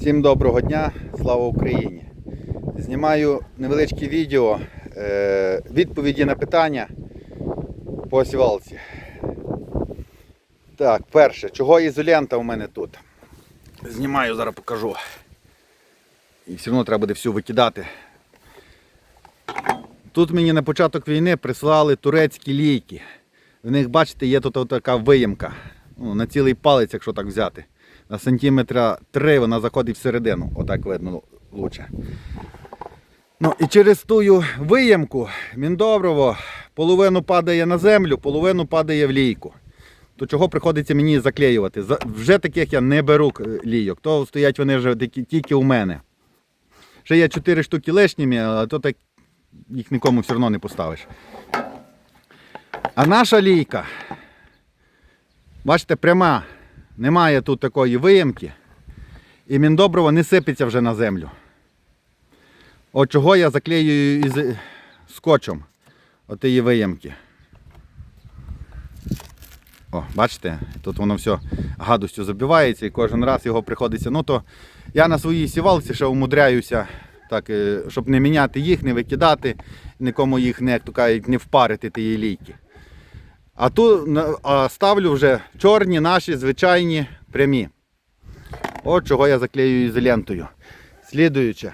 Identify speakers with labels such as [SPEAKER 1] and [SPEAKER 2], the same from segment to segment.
[SPEAKER 1] Всім доброго дня, слава Україні! Знімаю невеличке відео е, відповіді на питання по сівалці. Так, перше, чого ізолента у мене тут? Знімаю, зараз покажу. І все одно треба буде всю викидати. Тут мені на початок війни прислали турецькі лійки. В них, бачите, є тут така виємка. Ну, на цілий палець, якщо так взяти. На сантиметра 3 вона заходить всередину. Отак видно лучше. Ну і через ту виємку міндоброво половину падає на землю, половину падає в лійку. То чого приходиться мені заклеювати? Вже таких я не беру е, лійок, то стоять вони вже тільки у мене. Ще є 4 штуки лишніми, але то так їх нікому все одно не поставиш. А наша лійка, бачите, пряма, немає тут такої виємки, і міндобриво не сипеться вже на землю. От чого я заклеюю із скотчем от її виємки. О, бачите, тут воно все гадостю забивається і кожен раз його приходиться. Ну то я на своїй сівалці ще умудряюся, так, е, щоб не міняти їх, не викидати, нікому їх не, як то кажуть, не впарити тієї лійки. А тут ставлю вже чорні наші звичайні прямі. От чого я заклею ізолентою. Слідуюче.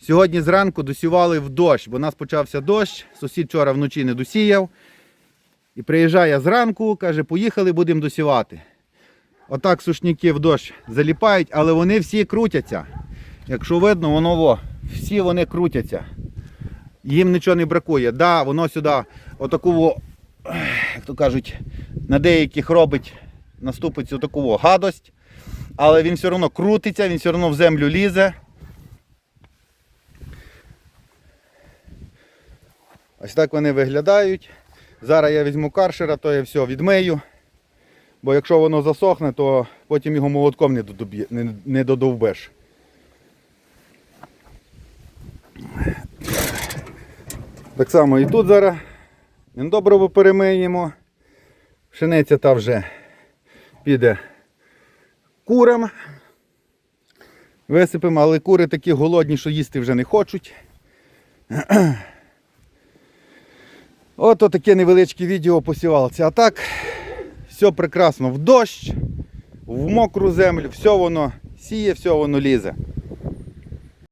[SPEAKER 1] Сьогодні зранку досівали в дощ, бо у нас почався дощ, сусід вчора вночі не досіяв. І приїжджає зранку, каже, поїхали, будемо досівати. Отак сушніки в дощ заліпають, але вони всі крутяться. Якщо видно, воно во, всі вони крутяться. Їм нічого не бракує. Да, воно сюди, отаку, во, то кажуть, на деяких робить, наступить таку гадость, але він все одно крутиться, він все одно в землю лізе. Ось так вони виглядають. Зараз я візьму каршера, то я все відмию. Бо якщо воно засохне, то потім його молотком не, додоб'є- не, не додовбеш. Так само і тут зараз добре перемиємо. Пшениця та вже піде курам. Висипемо, але кури такі голодні, що їсти вже не хочуть. Ото таке невеличке відео посівалося. А так, все прекрасно в дощ, в мокру землю, все воно сіє, все воно лізе.